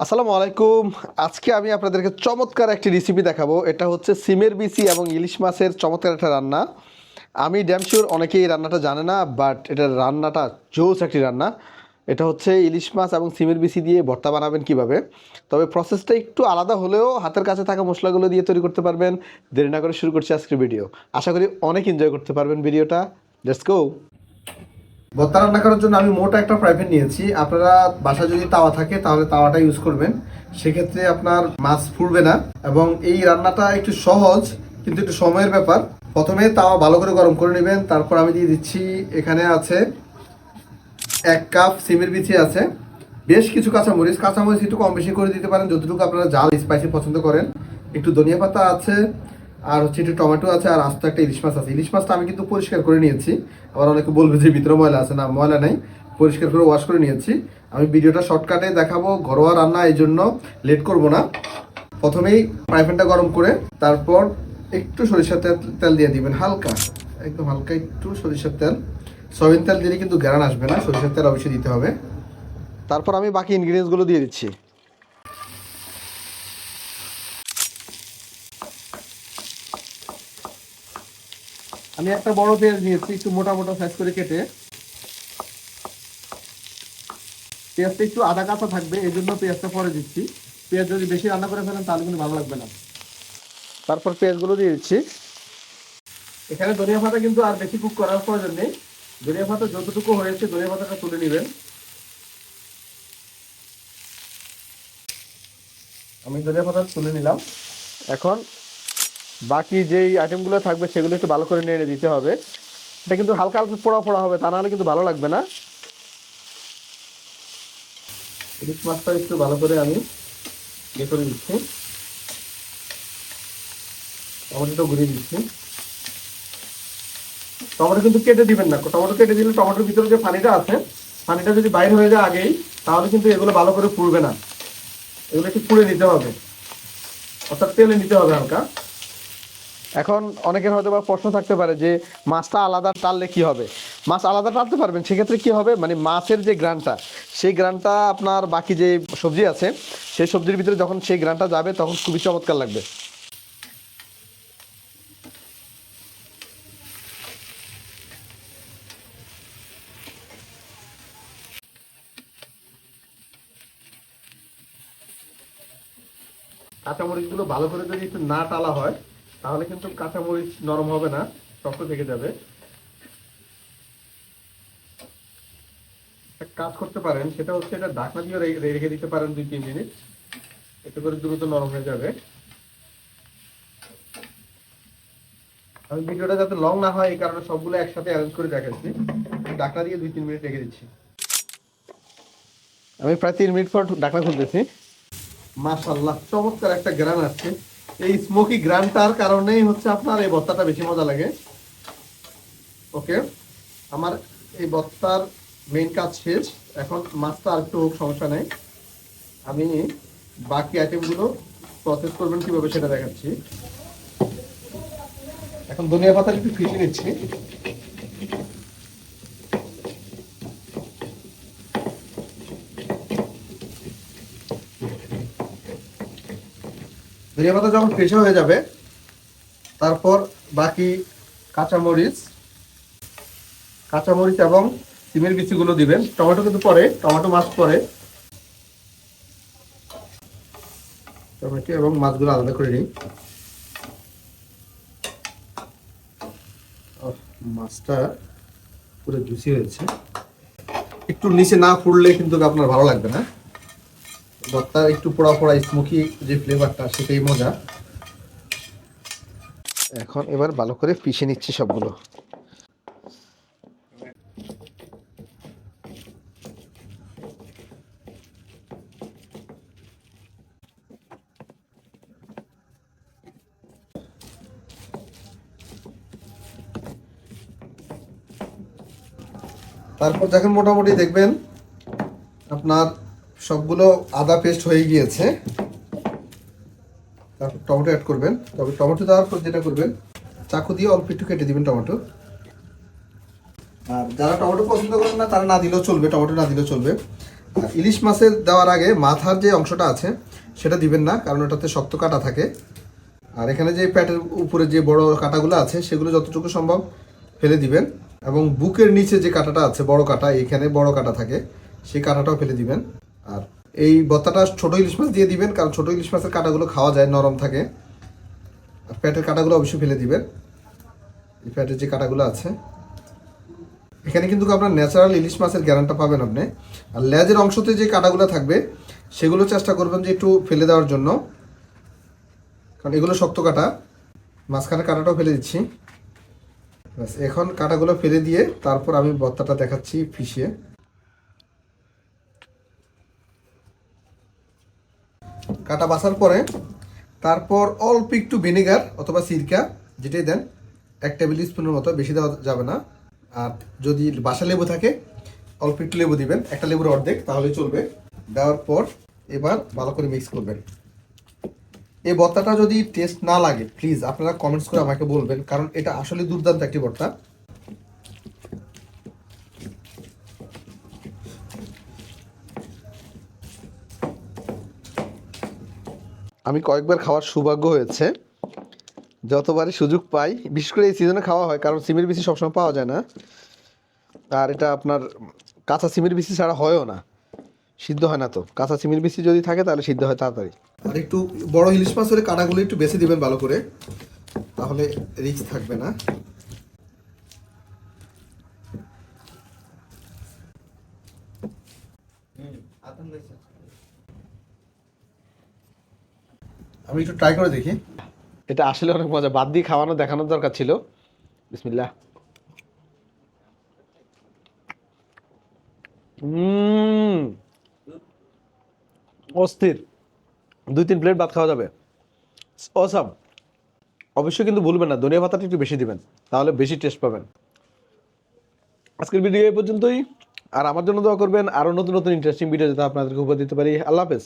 আসসালামু আলাইকুম। আজকে আমি আপনাদেরকে চমৎকার একটি রেসিপি দেখাবো। এটা হচ্ছে সিমের বিচি এবং ইলিশ মাছের চমৎকার একটা রান্না। আমি ড্যামশিওর অনেকেই এই রান্নাটা জানে না বাট এটার রান্নাটা জোস একটি রান্না। এটা হচ্ছে ইলিশ মাছ এবং সিমের বিচি দিয়ে ভর্তা বানাবেন কীভাবে। তবে প্রসেসটা একটু আলাদা হলেও হাতের কাছে থাকা মশলাগুলো দিয়ে তৈরি করতে পারবেন। দেরি না করে শুরু করছি আজকের ভিডিও আশা করি অনেক এনজয় করতে পারবেন ভিডিওটা লেটস গো ভর্তা রান্না করার জন্য আমি মোটা একটা ফ্রাই নিয়েছি। আপনারা বাসা যদি তাওয়া থাকে, তাহলে তাওয়াটা ইউজ করবেন। সেক্ষেত্রে আপনার মাছ ফুটবে না এবং এই রান্নাটা একটু সহজ, কিন্তু একটু সময়ের ব্যাপার। প্রথমে তাওয়া ভালো করে গরম করে নেবেন। তারপর আমি দিয়ে দিচ্ছি, এখানে আছে এক কাপ সিমের বিচি আছে। বেশ কিছু কাঁচামরিচ। কাঁচামরিচ একটু কম বেশি করে দিতে পারেন। যতটুকু আপনারা জাল স্পাইসি পছন্দ করেন। একটু ধনিয়া পাতা আছে। আর হচ্ছে একটু টমেটো আছে আর আস্ত একটা ইলিশ মাছ আছে। ইলিশ মাছটা আমি কিন্তু পরিষ্কার করে নিয়েছি। আবার অনেকে বলবে যে ভিতরে ময়লা আছে। না, ময়লা নেই। পরিষ্কার করে ওয়াশ করে নিয়েছি। আমি ভিডিওটা শর্টকাটে দেখাবো ঘরোয়া রান্না, এই জন্য লেট করব না। প্রথমেই ফ্রাই প্যানটা গরম করে তারপর একটু সরিষার তেল তেল দিয়ে দিবেন, হালকা। একদম হালকা একটু সরিষার তেল। সয়াবিন তেল দিলে কিন্তু গ্যারান আসবে না। সরিষার তেল অবশ্যই দিতে হবে। তারপর আমি বাকি ইনগ্রিডিয়েন্টসগুলো দিয়ে দিচ্ছি। আমি একটা বড় পেঁয়াজ নিয়েছি একটু মোটা মোটা সাইজ করে কেটে। পেঁয়াজটা একটু আধা কাঁচা থাকবে এই জন্য পেঁয়াজটা পরে দিচ্ছি। পেঁয়াজ যদি বেশি রান্না করে ফেলেন তাহলে কিন্তু ভালো লাগবে না। তারপর পেঁয়াজগুলো দিয়ে দিচ্ছি। এখানে ধনিয়া পাতা কিন্তু আর বেশি কুক করার প্রয়োজন নেই। ধনিয়া পাতা যতটুকু হয়েছে ধনিয়া পাতাটা তুলে নেবেন। আমি ধনিয়া পাতা তুলে নিলাম। এখন বাকি যেই আইটেমগুলো থাকবে সেগুলো একটু ভালো করে নেড়ে দিতে হবে। এটা কিন্তু হালকা হালকা পোড়া পোড়া হবে, তা নাহলে কিন্তু ভালো লাগবে না। ইলিশ মাছটা একটু ভালো করে আমি ইয়ে করে দিচ্ছি। টমেটোটা ঘুরিয়ে দিচ্ছি। টমেটো কিন্তু কেটে দিবেন না। টমেটো কেটে দিলে টমেটোর ভিতরে যে পানিটা আছে, পানিটা যদি বাইরে হয়ে যায় আগেই, তাহলে কিন্তু এগুলো ভালো করে পুড়বে না। এগুলো একটু পুড়ে নিতে হবে। অর্থাৎ তেলে নিতে হবে হালকা। এখন অনেকের হয়তো বা প্রশ্ন থাকতে পারে যে মাছটা আলাদা টাললে কি হবে? মাছ আলাদা টালতে পারবেন, সেক্ষেত্রে কি হবে? মানে মাছের যে গ্রানটা, সেই গ্রানটা আপনার বাকি যে সবজি আছে, সেই সবজির ভিতরে যখন সেই গ্রানটা যাবে, তখন খুবই চমৎকার লাগবে। কাঁচামরিচগুলো ভালো করে যদি একটু না টালা হয় তাহলে কিন্তু কাঁচামরিচ নরম হবে না, শক্ত থেকে যাবে। কাজ করতে পারেন, সেটা হচ্ছে এটা ঢাকনা দিয়ে রেখে দিতে পারেন দুই তিন মিনিট। এতে করে দ্রুত নরম হয়ে যাবে। আমি ভিডিওটা যাতে লং না হয়, এই কারণে সবগুলো একসাথে অ্যারেঞ্জ করে দেখাচ্ছি। ঢাকনা দিয়ে দুই তিন মিনিট রেখে দিচ্ছি। আমি প্রায় তিন মিনিট পর ঢাকনা খুলতেছি। মাশাল্লাহ চমৎকার একটা গ্রান আসছে। এই স্মোকি গ্রানটার কারণেই হচ্ছে আপনার এই বস্তাটা বেশি মজা লাগে। ওকে আমার এই বস্তার মেইন কাজ শেষ। এখন মাছটা আর একটু সমস্যা নেই। আমি বাকি আইটেমগুলো প্রসেস করবেন কীভাবে সেটা দেখাচ্ছি। এখন দুনিয়া পাতা একটু ফিটে নিচ্ছি। ধনিয়া পাতা যখন ফ্রেশ হয়ে যাবে, তারপর বাকি কাঁচামরিচ কাঁচামরিচ এবং সিমের বিচিগুলো দিবেন। টমেটো কিন্তু পরে, টমেটো মাছ পরে। টমেটো এবং মাছগুলো আলাদা করে নিই। মাছটা পুরো জুসি হয়েছে। একটু নিচে না ফুটলে কিন্তু আপনার ভালো লাগবে না। ভর্তা একটু পোড়া পোড়া স্মোকি যে ফ্লেভারটা সেটাই মজা। এখন এবার ভালো করে পিষে নিচ্ছি সবগুলো। তারপর যখন মোটামুটি দেখবেন আপনার সবগুলো আদা পেস্ট হয়ে গিয়েছে। তারপর টমেটো অ্যাড করবেন। তবে টমেটো দেওয়ার পর যেটা করবেন, চাকু দিয়ে অল্প একটু কেটে দিবেন টমেটো। আর যারা টমেটো পছন্দ করেন না, তারা না দিলেও চলবে, টমেটো না দিলেও চলবে। আর ইলিশ মাছের দেওয়ার আগে মাথার যে অংশটা আছে, সেটা দিবেন না, কারণ ওটাতে শক্ত কাটা থাকে। আর এখানে যে প্যাটের উপরে যে বড় কাটাগুলো আছে, সেগুলো যতটুকু সম্ভব ফেলে দিবেন। এবং বুকের নিচে যে কাটাটা আছে, বড় কাটা, এখানে বড় কাটা থাকে, সেই কাটাটাও ফেলে দিবেন। আর এই বত্তাটা ছোট ইলিশ মাছ দিয়ে দিবেন, কারণ ছোট ইলিশ মাছের কাঁটাগুলো খাওয়া যায়, নরম থাকে। আর প্যাটের কাঁটাগুলো অবশ্যই ফেলে দিবেন। এই প্যাটের যে কাঁটাগুলো আছে। এখানে কিন্তু আপনার ন্যাচারাল ইলিশ মাছের গ্যারান্টা পাবেন আপনি। আর লেজের অংশতে যে কাঁটাগুলো থাকবে, সেগুলো চেষ্টা করবেন যে একটু ফেলে দেওয়ার জন্য। কারণ এগুলো শক্ত কাটা। মাঝখানে কাটাটাও ফেলে দিচ্ছি। ব্যাস, এখন কাটাগুলো ফেলে দিয়ে তারপর আমি বত্তাটা দেখাচ্ছি ফিশিয়ে কাটা বাছার পরে তারপর অল্প একটু ভিনেগার অথবা সিরকা যেটাই দেন, এক টেবিল স্পুনের মতো, বেশি দেওয়া যাবে না। আর যদি বাসা লেবু থাকে, অল্প একটু লেবু দিবেন, একটা লেবুর অর্ধেক তাহলে চলবে। দেওয়ার পর এবার ভালো করে মিক্স করবেন। এই ভর্তাটা যদি টেস্ট না লাগে প্লিজ আপনারা কমেন্টস করে আমাকে বলবেন, কারণ এটা আসলে দুর্দান্ত একটি ভর্তা আমি কয়েকবার খাওয়ার সৌভাগ্য হয়েছে। যতবারই সুযোগ পাই বিশেষ করে এই সিজনে খাওয়া হয় কারণ সিমের বিচি সবসময় পাওয়া যায় না। আর এটা আপনার কাঁচা সিমের বিচি ছাড়া হয়ও না। সিদ্ধ হয় না তো। কাঁচা সিমের বিচি যদি থাকে তাহলে সিদ্ধ হয় তাড়াতাড়ি। আর একটু বড় ইলিশ মাছ হলে কাঁটাগুলো একটু বেছে দিবেন ভালো করে। তাহলে রিচ থাকবে না। আমি একটু ট্রাই করে দেখি। এটা আসলে অনেক মজা। বাদ দিয়ে খাওয়ানো, দেখানোর দরকার ছিল। বিসমিল্লাহ। হুম অস্থির। দুই, তিন প্লেট ভাত খাওয়া যাবে। অসাম অবশ্যই কিন্তু ভুলবেন না। ধনিয়া পাতাটা একটু বেশি দিবেন। তাহলে বেশি টেস্ট পাবেন। আজকের ভিডিও এই পর্যন্তই। আর আমার জন্য দোয়া করবেন। আরও নতুন নতুন ইন্টারেস্টিং ভিডিও যাতে আপনাদেরকে উপহার দিতে পারি। আল্লাহ হাফেজ।